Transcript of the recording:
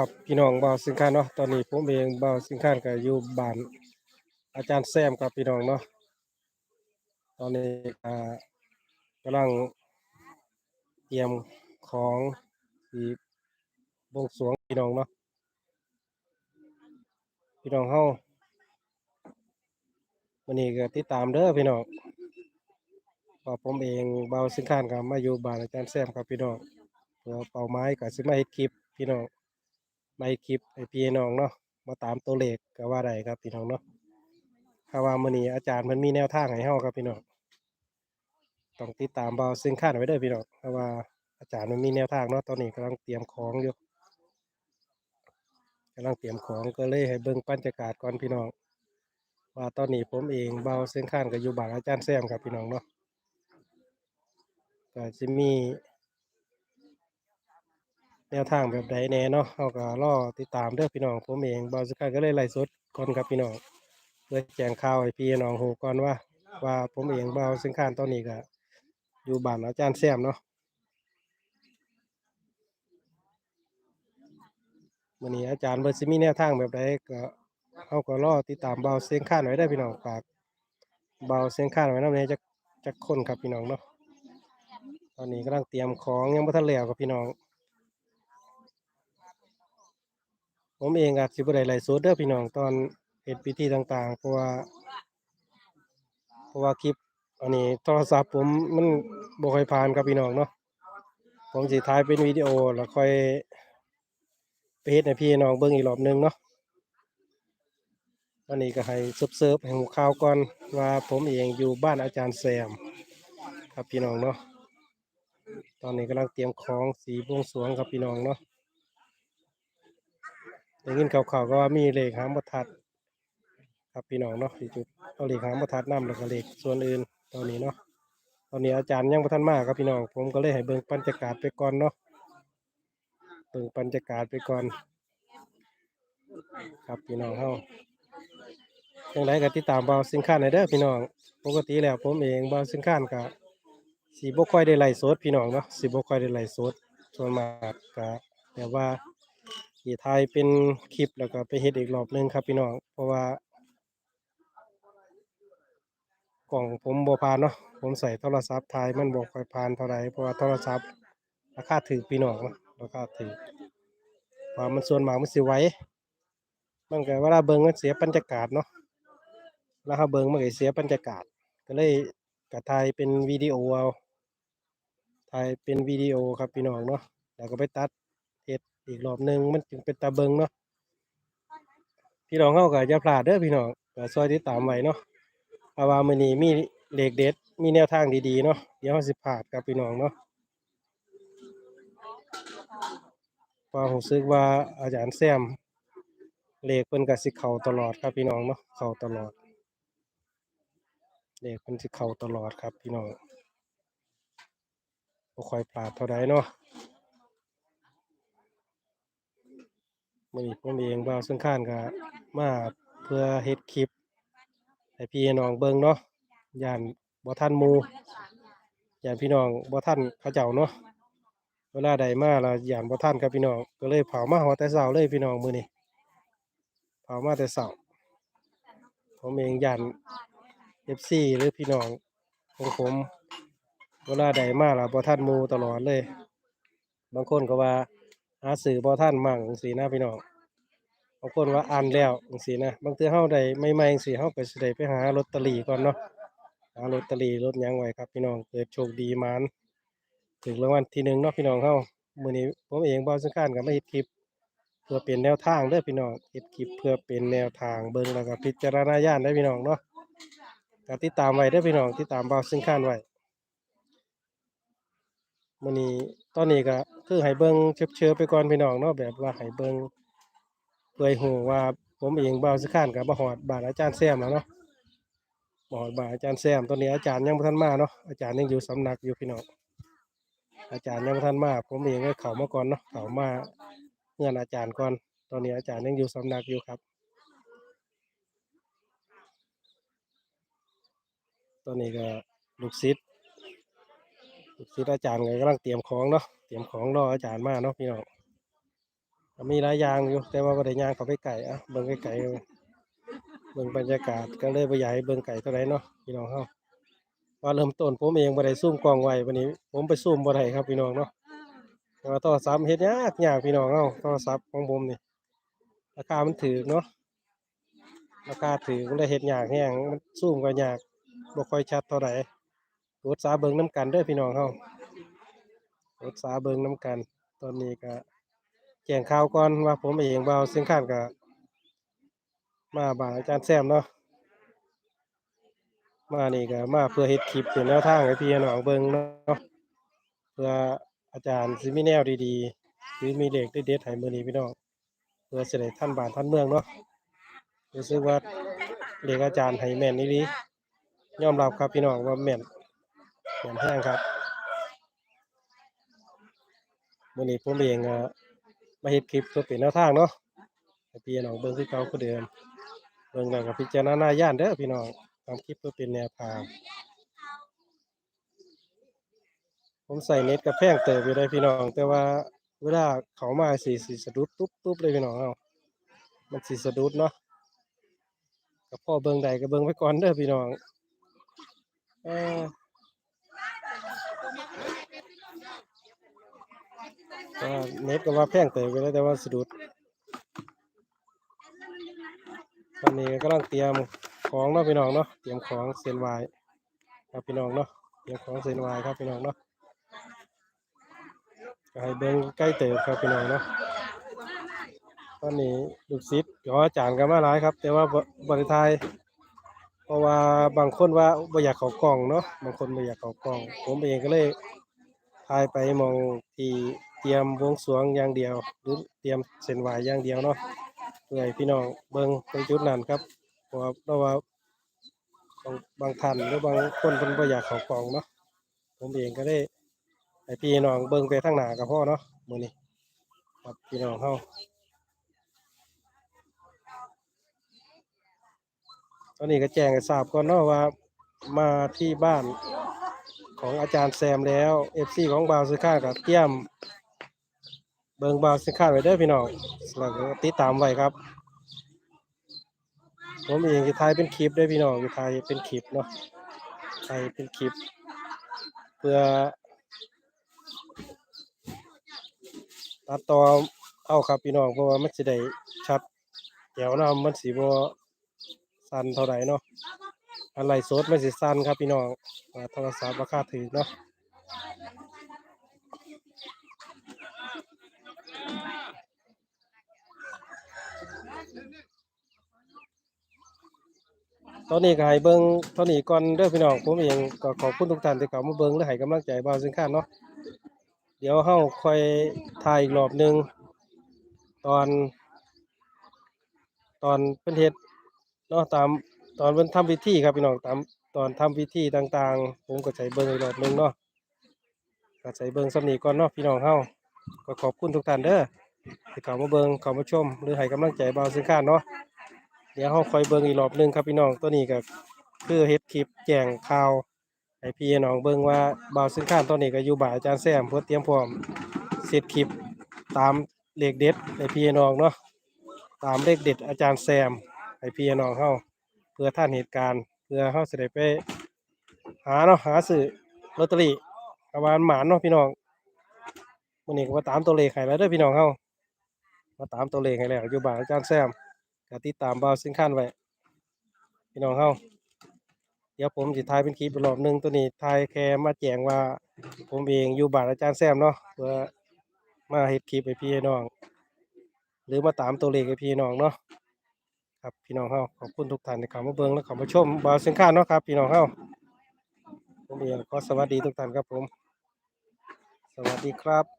ครับพี่น้องบ่าวสิงคานเนาะตอนนี้ผมเองบ่าวสิงคานก็อยู่บ้านอาจารย์แซมครับพี่น้องเนาะตอนนี้กำลังเตรียมของที่บวงสรวงพี่น้องเนาะพี่น้องเฮาวันนี้ก็ติดตามเด้อพี่น้องว่าผมเองบ่าวสิงคานก็มาอยู่บ้านอาจารย์แซมครับพี่น้องเพื่อเป้าหมายก็สิมาเฮ็ดคลิปพี่น้อง ในคลิปให้พี่น้องเนาะมาตามตัวเลขก็ว่าได้ครับพี่น้องเนาะถ้าว่ามื้อนี้อาจารย์มันมีแนวทางให้เฮาครับพี่น้องต้องติดตามเบาซึ่งคาดไว้เด้อพี่น้องเพราะว่าอาจารย์มันมีแนวทางเนาะตอนนี้กำลังเตรียมของอยู่กำลังเตรียมของก็เลยให้เบิ่งบรรยากาศก่อนพี่น้อง ว่าตอนนี้ผมเองเบาซึ่งคานก็อยู่บ้านอาจารย์แซมครับพี่น้องเนาะก็สิมี แนวทางแบบใดแน่เนาะเราก็รอติดตามเด้อพี่น้องผมเองบอสกาก็เลยไล่สดก่อนครับพี่น้องเพื่อแจ้งข่าวให้พี่น้องฮู้ก่อนว่า ว่าผมเองบ่าสิงคาตอนนี้ก็อยู่บ้านอาจารย์แซมเนาะวันนี้อาจารย์เบิร์สิมีแนวทางแบบใดก็เขาก็รอติดตามเบาเสียงข้านไว้ได้พี่น้องฝากเบาเสียงข้านไว้นำในจักจักคนครับพี่น้องเนาะตอนนี้กำลังเตรียมของยังบ่ทันแล้วครับพี่น้อง ผมเองอาจสิบได้ไลฟ์สดเด้อพี่น้องตอนเฮ็ดพิธีต่างๆ เพราะว่าเพราะว่าคลิป อันนี้โทรศัพท์ผมมันบ่ค่อยผ่านครับพี่น้องเนาะผมสิถ่ายเป็นวิดีโอแล้วค่อยไปเฮ็ดให้พี่น้องเบิ่งอีกรอบหนึงเนาะวันนี้ก็ให้เซิร์ฟๆให้หูข่าวก่อนว่าผมเองอยู่บ้านอาจารย์แซม ครับพี่น้องเนาะตอนนี้กำลังเตรียมของสีบวงสรวงครับพี่น้องเนาะ ได้ยินข่าวๆก็ว่ามีเลขหางประทัดครับพี่น้องเนาะที่จุดเอาเลขหางประทัดนำแล้วก็เลขส่วนอื่นตอนนี้เนาะตอนนี้อาจารย์ยังประทันมากครับพี่น้อง ผมก็เลยให้เบิ่งบรรยากาศไปก่อนเนาะเบิ่งบรรยากาศไปก่อน ครับพี่น้องเฮาจังไดก็ติดตามเบาสินค้าในเด้อพี่น้อง ปกติแล้วผมเองเบาสินค้าก็สิบ่ค่อยได้ไลฟ์สดพี่น้องเนาะสิบ่ค่อยได้ไลฟ์สดส่วนมากก็แต่ว่า ที่ถ่ายเป็นคลิปแล้วก็ไปเฮ็ดอีกรอบนึงครับพี่น้อง เพราะว่ากล่องผมบ่ผ่านเนาะผมใส่โทรศัพท์ถ่ายมันบ่ค่อยผ่านเท่าไหร่เพราะว่าโทรศัพท์ราคาถูกพี่น้องเนาะราคาถูกว่ามันส่วนมากมันสิไหวมันก็เวลาเบิ่งมันเสียบรรยากาศเนาะแล้วเฮาเบิ่งมันก็เสียบรรยากาศ ก็เลยก็ถ่ายเป็นวิดีโอเอาถ่ายเป็นวิดีโอครับพี่น้องเนาะแล้วก็ไปตัด อีกรอบหนึ่งมันจึงเป็นตาเบิงเนาะพี่น้องเฮาก็อย่าพลาดเด้อพี่น้องก็ซอยติดตามไว้เนาะเพราะว่ามื้อนี้มีเลขเด็ดมีแนวทางดีๆเนาะเดี๋ยวเฮาสิพลาดกับพี่น้องเนาะเพราะรู้สึกว่าอาจารย์แซมเลขเพิ่นก็สิเข้าตลอดครับพี่น้องเนาะเข้าตลอดเลขเพิ่นสิเข้าตลอดครับพี่น้องบ่ค่อยพลาดเท่าใดเนาะ มื้อนี้ผมเองบ่าวซึ่งข้านก็มาเพื่อเฮ็ดคลิปให้พี่น้องเบิ่งเนาะย่านบ่ทันหมู่ย่านพี่น้องบ่ทันเขาเจ้าเนาะเวลาใดมาแล้วย่านบ่ทันครับพี่น้องก็เลยเผามาฮอแต่เช้าเลยพี่น้องมื้อนี้เผามาแต่เช้าผมเองย่าน FC หรือพี่น้องของผมเวลาใดมาแล้วบ่ทันหมู่ตลอดเลย บางคนก็ว่าหาสื่อบ่ทันมั่งจังซี่นะพี่น้อง บางคนว่าอ่านแล้วจังซี่นะบางเทื่อเฮาได้ใหม่ๆจังซี่เฮาก็สิได้ไปหาลอตเตอรี่ก่อนเนาะหาลอตเตอรี่ลดหยังไว้ครับพี่น้องเกิดโชคดีมานถึงรางวัลที่หนึ่งเนาะพี่น้องเฮามื้อนี้ผมเองบ่าวสังคานก็มาเฮ็ดคลิป เพื่อเป็นแนวทางเด้อพี่น้องเฮ็ดคลิปเพื่อเป็นแนวทางเบิ่งแล้วก็พิจารณาญาณได้อพี่น้องเนาะก็ติดตามไว้เด้อพี่น้องติดตามบ่าวสังคานไว้มื้อนี้ตอนนี้ก็คือให้เบิ่งเชิบๆไปก่อนพี่น้องเนาะแบบว่าให้เบิ่ง เพื่อให้ฮู้ว่าผมเองบ่าวสิค้านก็มาฮอดบานอาจารย์แซมแล้วเนาะมาฮอดบานอาจารย์แซมตอนนี้อาจารย์ยังบ่ทันมาเนาะอาจารย์ยังอยู่สำนักอยู่พี่น้องอาจารย์ยังบ่ทันมาผมเองก็เข้ามาก่อนเนาะเข้ามาเฮือนอาจารย์ก่อน ตอนนี้อาจารย์ยังอยู่สำนักอยู่ครับ ตอนนี้ก็ลูกศิษย์ลูกศิษย์อาจารย์ก็กำลังเตรียมของเนาะเตรียมของรออาจารย์มาเนาะพี่น้อง ก็มีหลายอย่างอยู่ แต่ว่าบ่ได้ย่างเขาไปไกลอะเบิ่งไกลๆเลยเบิ่งบรรยากาศก็เลยบ่อยากให้เบิ่งไกลเท่าไรเนาะพี่น้องเฮาว่าเริ่มต้นผมเองบ่ได้ซูมกองไว้วันนี้ ผมไปซูมบ่ได้ครับพี่น้องเนาะแต่ว่าโทรศัพท์เฮ็ดยากยากพี่น้องเฮาโทรศัพท์ของผมนี่ราคามันถูกเนาะราคาถูกมันเลยเฮ็ดยากแฮงมันซูมก็ยากบ่ค่อยชัดเท่าไหร่กดสาเบิ่งนํกันเด้อพี่น้องเฮากดสาเบิ่งนํกัน ตอนนี้ก็ แจ้งข่าวก่อนว่าผมเองบ่าเสียงข้านก็มาบ้าอาจารย์แซมเนาะมานี่ก็มาเพื่อเฮ็ดคลิปเป็นแนวทางให้พี่น้องเบิ่งเนาะเพื่ออาจารย์สิมีแนวดีๆหรือมีเลขเด็ดๆให้มื้อนี้พี่น้องเพื่อสิได้ท่านบ้านท่านเมืองเนาะรู้สึกว่าเลขอาจารย์ให้แม่นอีหลียอมรับครับพี่น้องว่าแม่นแม่นแฮงครับมื่อนี้ผมเองก็ มาเฮ็ดคลิปเพื่อเป็นแนวทางเนาะพี่น้องเบิ่งคือเก่าคือเดิมเบิ่งแล้วก็พิจารณาญาณเด้อพี่น้องทำคลิปเพื่อเป็นแนวทางผมใส่เน็ตกับแพงเติบอยู่ได้พี่น้อง แต่ว่าเวลาเขามาสิสิสะดุดตุ๊บตุ๊บเลยพี่น้องเฮามันสิสะดุดเนาะก็พ่อเบิ่งใดก็เบิ่งไว้ก่อนเด้อพี่น้องเออ ก็เน็ตก็ว่าแพงเติบไปแล้วแต่ว่าสะดุดตอนนี้ก็กำลังเตรียมของเนาะพี่น้องเนาะเตรียมของเส้นไวครับพี่น้องเนาะเตรียมของเส้นไวครับพี่น้องเนาะให้เบิ่งใกล้เติบครับพี่น้องเนาะตอนนี้ลูกศิษย์ขออาจารย์กันมาหลายครับ แต่ว่าบริทยเพราะว่าบางคนว่าบ่อยากเขากล้องเนาะบางคนบ่อยากเขากล้อง ผมเองก็เลยทายไปมองที่ เตรียมบวงสรวงอย่างเดียว หรือเตรียมเส้นไหวอย่างเดียวเนาะเพื่อให้พี่น้องเบิ่งในจุดนั้นครับเพราะว่าเพราะว่าบางบางท่านหรือบางคนเพิ่นบ่อยากเข้ากองเนาะผมเองก็ได้ให้พี่น้องเบิ่งไปทางหน้าก็พอเนาะมื้อนี้ครับพี่น้องเฮาตอนนี้ก็แจ้งให้ทราบก่อนเนาะว่ามาที่บ้านของอาจารย์แซมแล้ว FC ของบาวซื้อข้ากับเตรียม เบิงบาวซื้อข้าไว้เด้อพี่น้องแล้วก็ติดตามไว้ครับ ผมเองจะถ่ายเป็นคลิปเด้พี่น้องจะถ่ายเป็นคลิปเนาะถ่ายเป็นคลิป เพื่อตัดต่อเอาครับพี่น้องเพราะว่ามันสิได้ชัดแจ๋วนาะมันสิบ่สั้นเท่าไหร่เนาะอะไรสดมันสิสั้นครับพี่น้องโทรศัพท์ราคาถูกเนาะ ตอนนี้ก็ให้เบิ่งเท่านี้ก่อนเด้อพี่น้องผมเองก็ขอบคุณทุกท่านที่เข้ามาเบิ่งและให้กำลังใจบ่าวสินค้าเนาะเดี๋ยวเฮาค่อยถ่ายอีกรอบหนึงตอน ตอนเพิ่นเฮ็ดเนาะตามตอนเพิ่นทำพิธีครับพี่น้องตามตอนทำพิธีต่างๆ ผมก็ใช้เบิ่งอีกรอบหนึงเนาะก็ใช้เบิ่งสำนีก่อนเนาะพี่น้องเฮา ก็ขอบคุณทุกท่านเด้อที่เข้ามาเบิงเข้ามาชม หรือให้กำลังใจบ่าวสินค้าเนาะเดี๋ยวเฮาคอยเบิงอีกรอบหนึงครับพี่น้องตัวนี้ก็คือเฮ็ดคลิปแจ้งข่าวให้พี่น้องเบิงว่าบ่าวสินค้าตอนนี้ก็อยู่บ่ายอาจารย์แซมเพื่อเตรียมพร้อมเสร็จคลิปตามเลขเด็ดให้พี่น้องเนาะตามเลขเด็ดอาจารย์แซมให้พี่น้องเฮาเพื่อท่านเหตุการณ์เพื่อเฮาสิได้ไปหาเนาะหาซื้อลอตเตอรี่กระวานหมานเนาะพี่น้อง วันนี้ก็มาตามตัวเลขให้แล้วเด้อพี่น้องเฮามาตามตัวเลขให้แล้วอยู่บ้านอาจารย์แซมก็ติดตามบ่าวสินค้านไว้พี่น้องเฮาเดี๋ยวผมสิถ่ายเป็นคลิปอีกรอบหนึงตัวนี้ถ่ายแค่มาแจ้งว่า ผมเองอยู่บ้านอาจารย์แซมเนาะเพื่อมาเฮ็ดคลิปให้พี่น้อง หรือมาตามตัวเลขให้พี่น้องเนาะครับพี่น้องเฮาขอบคุณทุกท่านที่เข้ามาเบิ่งและเข้ามาชมบาวสินค้าเนาะครับ พี่น้องเฮาผมเองขอสวัสดีทุกท่านครับผม สวัสดีครับ